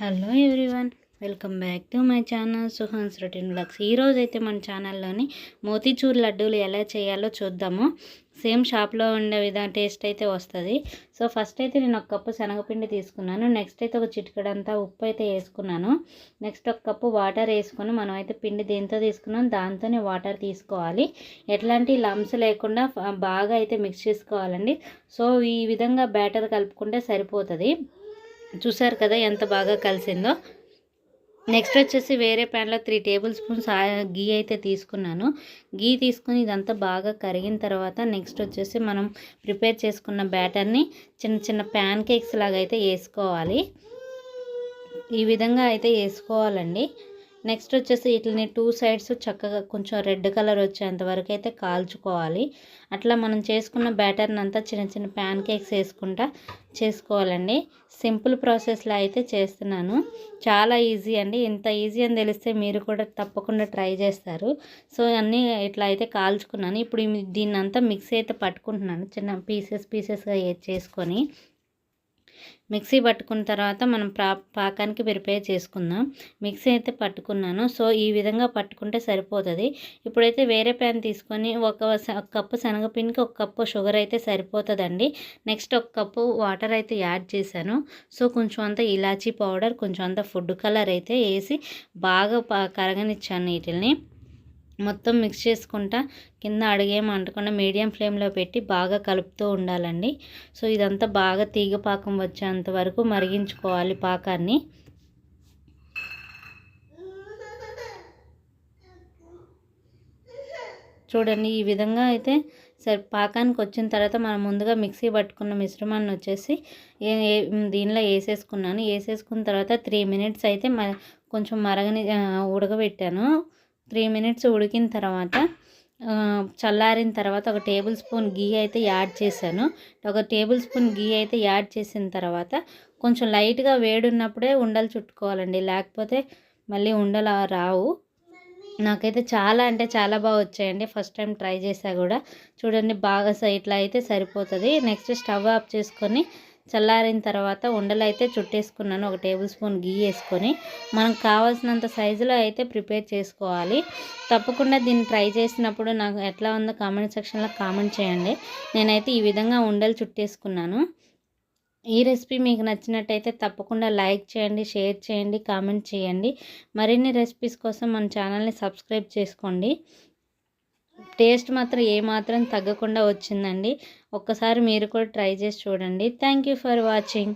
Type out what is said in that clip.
Hello everyone welcome back to my channel Suhan's routine vlogs ఈరోజు అయితే మన ఛానల్లోని మోతీచూర్ లడ్డూలు ఎలా చేయాలో చూద్దాము. సేమ్ షాప్లో ఉండే విధంగా టేస్ట్ అయితే వస్తుంది. సో ఫస్ట్ అయితే నేను ఒక కప్పు శనగపిండి తీసుకున్నాను. నెక్స్ట్ అయితే ఒక చిటికడంతా ఉప్పు అయితే వేసుకున్నాను. నెక్స్ట్ ఒక కప్పు వాటర్ వేసుకొని మనం అయితే పిండి దేంతో తీసుకున్నాం దాంతోనే వాటర్ తీసుకోవాలి. ఎట్లాంటి లమ్స్ లేకుండా బాగా అయితే మిక్స్ చేసుకోవాలండి. సో ఈ విధంగా బ్యాటర్ కలుపుకుంటే సరిపోతుంది. చూసారు కదా ఎంత బాగా కలిసిందో. నెక్స్ట్ వచ్చేసి వేరే ప్యాన్లో త్రీ టేబుల్ స్పూన్స్ గీ అయితే తీసుకున్నాను. గీ తీసుకుని ఇదంతా బాగా కరిగిన తర్వాత నెక్స్ట్ వచ్చేసి మనం ప్రిపేర్ చేసుకున్న బ్యాటర్ని చిన్న చిన్న ప్యాన్ కేక్స్ లాగా అయితే వేసుకోవాలి. ఈ విధంగా అయితే వేసుకోవాలండి. నెక్స్ట్ వచ్చేసి వీటిని టూ సైడ్స్ చక్కగా కొంచెం రెడ్ కలర్ వచ్చేంత వరకు అయితే కాల్చుకోవాలి. అట్లా మనం చేసుకున్న బ్యాటర్ని అంతా చిన్న చిన్న ప్యాన్ కేక్స్ వేసుకుంటా చేసుకోవాలండి. సింపుల్ ప్రాసెస్లో అయితే చేస్తున్నాను. చాలా ఈజీ అండి. ఇంత ఈజీ అని తెలిస్తే మీరు కూడా తప్పకుండా ట్రై చేస్తారు. సో అన్నీ ఇట్లా అయితే కాల్చుకున్నాను. ఇప్పుడు దీన్ని అంతా మిక్సీ అయితే పట్టుకుంటున్నాను. చిన్న పీసెస్ పీసెస్గా చేసుకొని మిక్సీ పట్టుకున్న తర్వాత మనం పా పాకానికి ప్రిపేర్ చేసుకుందాం. మిక్సీ అయితే పట్టుకున్నాను. సో ఈ విధంగా పట్టుకుంటే సరిపోతుంది. ఇప్పుడైతే వేరే ప్యాన్ తీసుకొని ఒక కప్పు శనగపిండికి ఒక కప్పు షుగర్ అయితే సరిపోతుందండి. నెక్స్ట్ ఒక కప్పు వాటర్ అయితే యాడ్ చేశాను. సో కొంచెం అంత ఇలాచీ పౌడర్ కొంచెం అంత ఫుడ్ కలర్ అయితే వేసి బాగా కరగనిచ్చాను వీటిని మొత్తం మిక్స్ చేసుకుంటా కింద అడిగేం అంటకుండా మీడియం ఫ్లేమ్లో పెట్టి బాగా కలుపుతూ ఉండాలండి. సో ఇదంతా బాగా తీగ పాకం వచ్చేంత వరకు మరిగించుకోవాలి పాకాన్ని. చూడండి ఈ విధంగా అయితే సరే పాకానికి వచ్చిన తర్వాత మనం ముందుగా మిక్సీ పట్టుకున్న మిశ్రమాన్ని వచ్చేసి దీనిలో వేసేసుకున్నాను. వేసేసుకున్న తర్వాత త్రీ మినిట్స్ అయితే మ కొంచెం మరగని ఉడకబెట్టాను. త్రీ మినిట్స్ ఉడికిన తర్వాత చల్లారిన తర్వాత ఒక టేబుల్ స్పూన్ గీ అయితే యాడ్ చేశాను. ఒక టేబుల్ స్పూన్ గీ అయితే యాడ్ చేసిన తర్వాత కొంచెం లైట్గా వేడున్నప్పుడే ఉండలు చుట్టుకోవాలండి. లేకపోతే మళ్ళీ ఉండలు రావు. నాకైతే చాలా అంటే చాలా బాగా వచ్చాయండి. ఫస్ట్ టైం ట్రై చేసా కూడా. చూడండి బాగా ఇట్లా అయితే సరిపోతుంది. నెక్స్ట్ స్టవ్ ఆఫ్ చేసుకొని చల్లారిన తర్వాత ఉండలు అయితే చుట్టేసుకున్నాను. ఒక టేబుల్ స్పూన్ గీ వేసుకొని మనకు కావాల్సినంత సైజులో అయితే ప్రిపేర్ చేసుకోవాలి. తప్పకుండా దీన్ని ట్రై చేసినప్పుడు నాకు ఎట్లా ఉందో కామెంట్ సెక్షన్లో కామెంట్ చేయండి. నేనైతే ఈ విధంగా ఉండలు చుట్టేసుకున్నాను. ఈ రెసిపీ మీకు నచ్చినట్టయితే తప్పకుండా లైక్ చేయండి షేర్ చేయండి కామెంట్ చేయండి. మరిన్ని రెసిపీస్ కోసం మన ఛానల్ని సబ్స్క్రైబ్ చేసుకోండి. టేస్ట్ మాత్రం ఏమాత్రం తగ్గకుండా వచ్చిందండి. ఒక్కసారి మీరు కూడా ట్రై చేసి చూడండి. Thank you for watching